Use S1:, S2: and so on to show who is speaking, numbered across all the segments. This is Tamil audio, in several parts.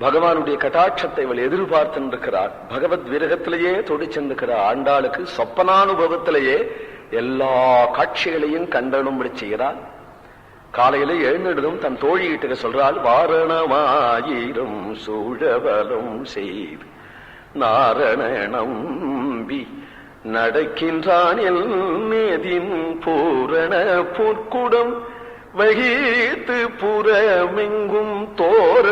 S1: பகவானுடைய கட்டாட்சத்தை இவள் எதிர்பார்த்திருக்கிறாள். பகவத் விரகத்திலேயே தொடி சென்றிருக்கிறார் ஆண்டாளுக்கு சொப்பனானுபவத்திலேயே எல்லா காட்சிகளையும் கண்டனும்படி செய்கிறாள். காலையில எழுந்ததும் தன் தோழிகிட்ட சொல்றாள் வாரணமாயிரம் சூழவலும் செய்து நாரணம் பி நடக்கின்றான் நேதின் பூரண பொற்குடம் வகித்து புறமெங்கும் தோரணம்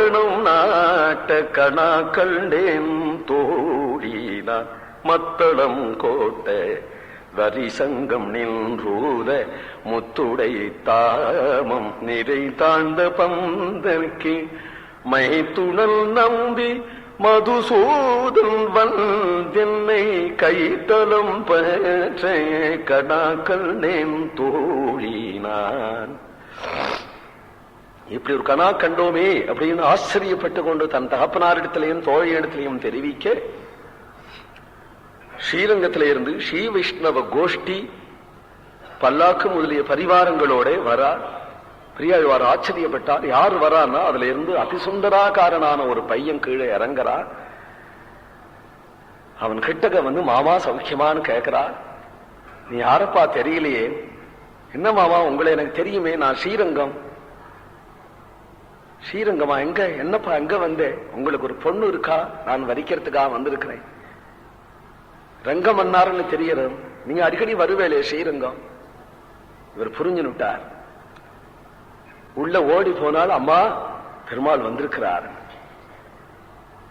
S1: நாட்ட கணா கண்டேன் தோழினா மத்தளம் கோட்ட வரிசங்கம் நின்றூத முத்துடை தாமம் நிறை தாழ்ந்த பந்தற்கு மைத்துணல் நம்பி மதுசூதன் வந்தென்னை கைத்தளம் பெற்ற கடாக்கள் நேம் தோழினான் இப்படி ஒரு கனா கண்டோமே அப்படின்னு ஆச்சரியப்பட்டு கொண்டு தன் தகப்பனாரிடத்திலையும் தோழையிடத்திலையும் தெரிவிக்க ஸ்ரீரங்கத்திலிருந்து ஸ்ரீ வைஷ்ணவ கோஷ்டி பல்லாக்கு முதலிய பரிவாரங்களோட வரார் பெரியாழ்வார் ஆச்சரியப்பட்டார். யார் வரான்னா அதுல இருந்து அதிசுந்தராக்காரனான ஒரு பையன் கீழே இறங்குறா. அவன் கிட்டக வந்து மாமா சௌக்கியமானு கேட்கிறா நீ யாரப்பா தெரியலையே? என்ன மாமா உங்களை எனக்கு தெரியுமே? நான் ஸ்ரீரங்கம். ஸ்ரீரங்கமா? எங்க? என்னப்பா எங்க வந்தேன் உங்களுக்கு ஒரு பொண்ணு இருக்கா? நான் வரிக்கிறதுக்காக வந்திருக்கிறேன். ரங்கம் அண்ணாருன்னு தெரியறது நீங்க அடிக்கடி வருவேலே ஸ்ரீரங்கம். இவர் புரிஞ்சுனுட்டார். உள்ள ஓடி போனால் அம்மா பெருமாள் வந்திருக்கிறார்.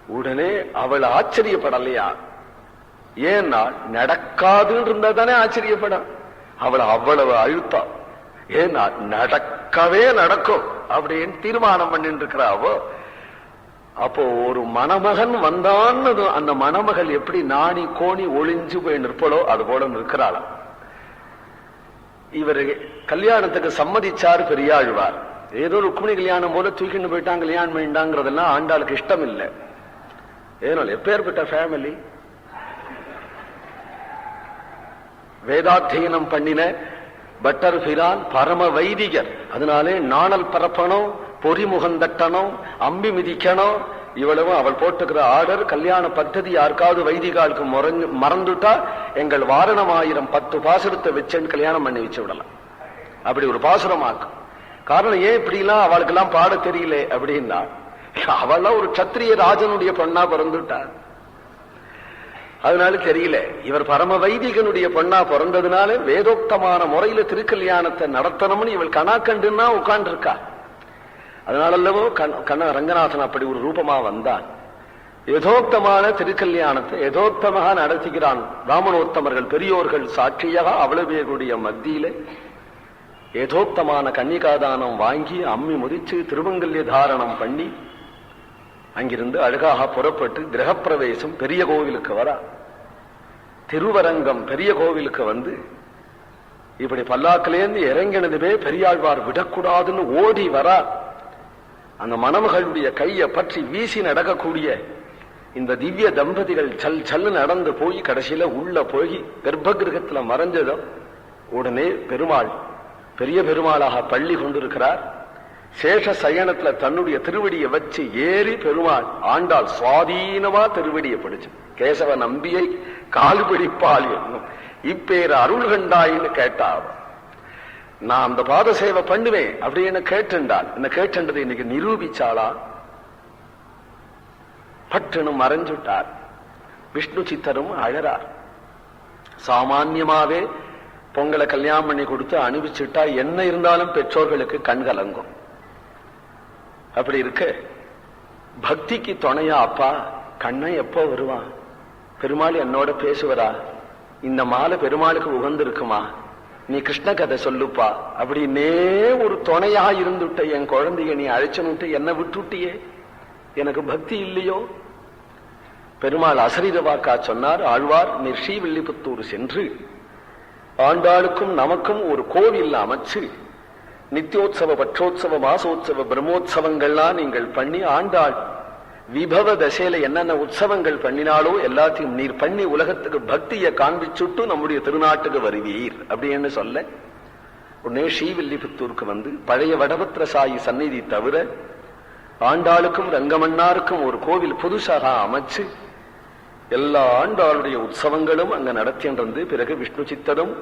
S1: உடனே அவள் ஆச்சரியப்படலையா? ஏன்னா நடக்காதுன்னு இருந்தா தானே ஆச்சரியப்படும். அவளை அவ்வளவு அழுத்தம் ஏன்னா நடக்கவே நடக்கும். அப்படின்னு தீர்மானம் பண்ணிட்டு இருக்கிறாவோ அப்போ ஒரு மணமகன் வந்தான்னு அந்த மணமகள் எப்படி நாணி கோணி ஒளிஞ்சு போய் நிற்பளோ அது போல நிற்கிறாளாம். இவர் கல்யாணத்துக்கு சம்மதிச்சார் பெரியாழ்வார். ஏதோ ருக்மிணி கல்யாணம் போல தூக்கிட்டு போயிட்டாங்க கல்யாணம் பண்ணிட்டாங்கிறதெல்லாம் ஆண்டாளுக்கு இஷ்டம் இல்லை ஏனோ எப்பேற்பட்ட ஃபேமிலி வேதாத்தியனம் பண்ணின பட்டர்பிரான் பரம வைதிகர். அதனாலே நாணல் பரப்பணும் பொறிமுகம் தட்டணும் அம்பி மிதிக்கணும் இவ்வளவும் அவள் போட்டுக்கிற ஆர்டர் கல்யாண பத்ததி யாருக்காவது வைதிகாலுக்கு முறஞ்சு மறந்துட்டா எங்கள் வாரணம் ஆயிரம் பத்து பாசுரத்தை வச்சேன்னு கல்யாணம் பண்ணி வச்சு விடலாம். அப்படி ஒரு பாசுரமாக்கும் காரணம் ஏன் இப்படிலாம் அவளுக்கெல்லாம் பாட தெரியல அப்படின்னா அவள்லாம் ஒரு சத்திரிய ராஜனுடைய பொண்ணா பிறந்துட்டா. அதனால தெரியல. இவர் பரம வைதிகனுடைய பொண்ணா பிறந்ததுனால வேதோக்தமான முறையில திருக்கல்யாணத்தை நடத்தணும்னு இவள் கணாக்கண்டுன்னா உட்கார்ந்து இருக்கா அதனாலல்லவோ கண்ண ரங்கநாதன் அப்படி ஒரு ரூபமா வந்தான். யதோக்தமான திருக்கல்யாணத்தை யதோக்தமாக நடத்துகிறான் ராமனோத்தமர்கள் பெரியோர்கள் சாட்சியாக அவ்வளவு மத்தியில யதோக்தமான கன்னிகாதானம் வாங்கி அம்மி முதிச்சு திருவங்கல்ய தாரணம் பண்ணி அங்கிருந்து அழகாக புறப்பட்டு கிரகப்பிரவேசம் பெரிய கோவிலுக்கு வரா திருவரங்கம் பெரிய கோவிலுக்கு வந்து இப்படி பல்லாக்கிலேருந்து இறங்கினதுமே பெரியாழ்வார் விடக்கூடாதுன்னு ஓடி வரா அந்த மணமகளுடைய கையை பற்றி வீசி நடக்கக்கூடிய இந்த திவ்ய தம்பதிகள் சல் சல்லு நடந்து போய் கடைசியில உள்ள போய் கர்ப்ப கிரகத்துல மறைஞ்சதும் உடனே பெருமாள் பெரிய பெருமாளாக பள்ளி கொண்டிருக்கிறார். சேஷ சயனத்துல தன்னுடைய திருவடியை வச்சு ஏறி பெருமாள் ஆண்டாள் சுவாதீனமா திருவடியை பிடிச்சு. கேசவ நம்பியை காலு பிடிப்பாள் என்னும். இப்பேர் அருள் கண்டாயின்னு கேட்டா நான் அந்த பாத சேவை பண்ணுவேன் அப்படின்னு கேட்டுண்டாள். என்ன கேட்டுண்டது இன்னைக்கு நிரூபிச்சாளா? பட்டுன்னு மறைஞ்சுட்டார். விஷ்ணு சித்தரும் அழறார். சாமான்யமாவே பொங்கலை கல்யாணம் பண்ணி கொடுத்து அனுபவிச்சுட்டா என்ன இருந்தாலும் பெற்றோர்களுக்கு கண் கலங்கும். அப்படி இருக்கு. பக்திக்கு துணையா அப்பா கண்ணன் எப்போ வருவான்? பெருமாள் என்னோட பேசுவரா இந்த மாலை பெருமாளுக்கு உகந்திருக்குமா? நீ கிருஷ்ண கதை சொல்லுப்பா. அப்படின்னே ஒரு துணையா இருந்துட்ட என் குழந்தைய நீ அழைச்சனுட்டு என்ன விட்டுட்டியே? எனக்கு பக்தி இல்லையோ? பெருமாள் அசரீர வாக்கா சொன்னார் ஆழ்வார் நீர் ஸ்ரீவில்லிபுத்தூர் சென்று ஆண்டாளுக்கும் நமக்கும் ஒரு கோவில் அமைச்சு நித்தியோத்சவ பட்சோத்சவ மாசோத்சவ பிரம்மோத்சவங்கள்லாம் நீங்கள் பண்ணி ஆண்டாள். விபவ தசையில என்னென்ன உற்சவங்கள் பண்ணினாலோ எல்லாத்தையும் நீர் பண்ணி உலகத்துக்கு பக்தியை காண்பிச்சுட்டு நம்முடைய திருநாட்டுக்கு வருவீர். அப்படின்னு சொல்ல? உடனே ஸ்ரீவில்லிபுத்தூருக்கு வந்து பழைய வடபத்திர சாயி சந்நிதி தவிர ஆண்டாளுக்கும் ரங்கமன்னாருக்கும் ஒரு கோவில் புதுசாக அமைச்சு எல்லா ஆண்டாளுடைய உற்சவங்களும் அங்க நடத்தின்றது பிறகு விஷ்ணு சித்தரும்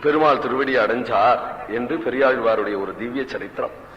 S1: பெருமாள் திருவடி அடைஞ்சார் என்று பெரியாழ்வாருடைய ஒரு திவ்ய சரித்திரம்.